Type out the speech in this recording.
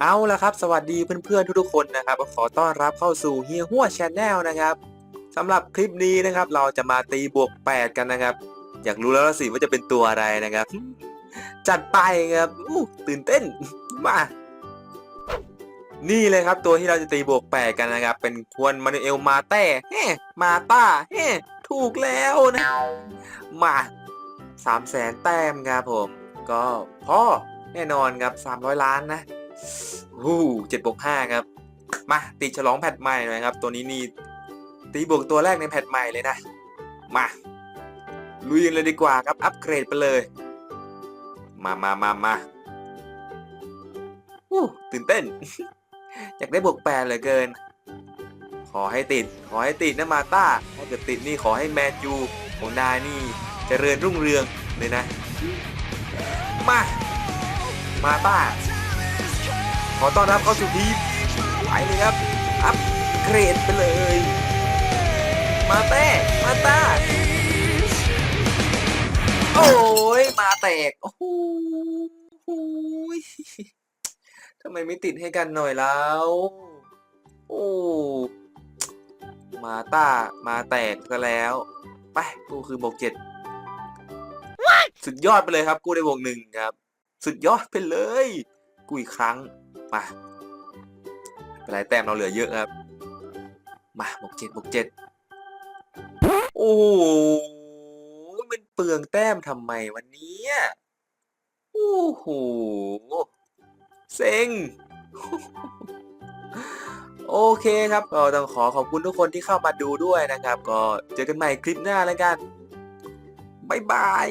เอาละครับ สวัสดีเพื่อนๆทุกๆคนนะครับขอต้อนรับเข้าสู่เฮียหัวชาแนลนะครับสำหรับคลิปนี้นะครับ เราจะมาตีบวก 8 กันนะครับ อยากรู้แล้วสิว่าจะเป็นตัวอะไรนะครับ จัดไปครับอู้ตื่นเต้นมานี่เลยครับตัวที่เราจะตีบวก 8 กันนะครับ เป็นควนมานูเอลมาเต้เฮ้มาต้าเฮ้ถูกแล้วนะ มาสามแสนแต้มครับผม ก็พ่อแน่นอนครับ300 ล้านนะ ฮู้เจ็ดบวกห้าครับ มาติดฉลองแพทใหม่หน่อยครับ ตัวนี้นี่ตีบวกตัวแรกในแพทใหม่เลยนะ มาลุยกันเลยดีกว่าครับ อัปเกรดไปเลย มามามามาอู้ตื่นเต้น อยากได้บวกแปดเหลือเกิน ขอให้ติด ขอให้ติดนะมาต้า ถ้าเกิดติดนี่ขอให้แมนยูของนายนี่เจริญรุ่งเรืองเลยนะ มา มาต้า ขอต้อนรับเข้าสู่ทีมไปเลยครับ อัปเกรดไปเลย มาเต้มาตาโอ้ยมาแตก โอ้โหทำไมไม่ติดให้กันหน่อยแล้ว โอ้ มาตามาแตกซะแล้ว ไป กูคือบวกเจ็ดสุดยอดไปเลยครับ กูได้บวกหนึ่งครับ สุดยอดไปเลย กูอีกครั้ง มาเป็นไรแต้มเราเหลือเยอะครับ มาบวกเจ็ดบวกเจ็ดโอ้มันเปลืองแต้มทำไมวันนี้โอ้โหเซ็งโอเคครับก็ต้องขอขอบคุณทุกคนที่เข้ามาดูด้วยนะครับ ก็เจอกันใหม่คลิปหน้าแล้วกัน บ๊ายบาย